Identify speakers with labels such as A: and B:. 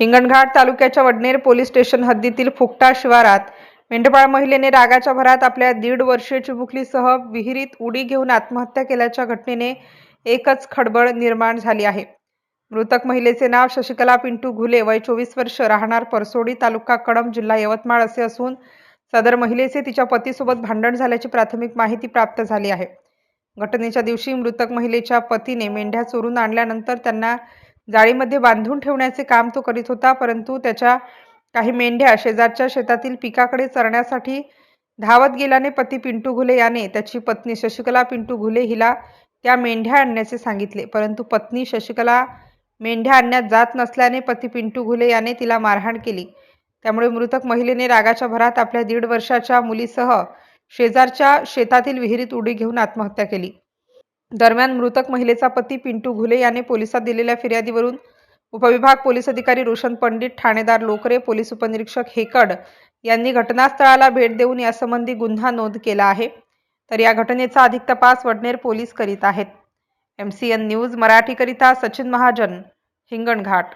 A: हिंगणघाट तालुक्याच्या Wadner police station हद्दीतील फुकटा शिवारात मेंढपाळ महिलेने रागाच्या भरात आपल्या दीड वर्षीय चिमुकलीसह विहिरीत उडी घेऊन आत्महत्या केल्याच्या घटनेने एकच खळबळ निर्माण झाली आहे. मृतक महिलेचे नाव शशिकला पिंटू घुले वय चोवीस वर्ष राहणार परसोडी तालुका कडम जिल्हा यवतमाळ असे असून सदर महिलेचे तिच्या पतीसोबत भांडण झाल्याची प्राथमिक माहिती प्राप्त झाली आहे. घटनेच्या दिवशी मृतक महिलेच्या पतीने मेंढ्या चोरून आणल्यानंतर त्यांना जाळीमध्ये बांधून ठेवण्याचे काम तो करीत होता परंतु त्याच्या काही मेंढ्या शेजारच्या शेतातील पिकाकडे चरण्यासाठी धावत गेल्याने पती पिंटू घुले याने त्याची पत्नी शशिकला पिंटू घुले हिला त्या मेंढ्या आणण्याचे सांगितले. परंतु पत्नी शशिकला मेंढ्या आणण्यात जात नसल्याने पती पिंटू घुले याने तिला मारहाण केली. त्यामुळे मृतक महिलेने रागाच्या भरात आपल्या दीड वर्षाच्या मुलीसह शेजारच्या शेतातील विहिरीत उडी घेऊन आत्महत्या केली. दरम्यान मृतक महिलेचा पती पिंटू घुले याने पोलिसात दिलेल्या फिर्यादीवरून उपविभाग पोलीस अधिकारी रोशन पंडित ठाणेदार लोकरे पोलीस उपनिरीक्षक हेकड यांनी घटनास्थळाला भेट देऊन यासंबंधी गुन्हा नोंद केला आहे. तर या घटनेचा अधिक तपास वडनेर पोलीस करीत आहेत. एम सी एन न्यूज मराठीकरिता सचिन महाजन हिंगणघाट.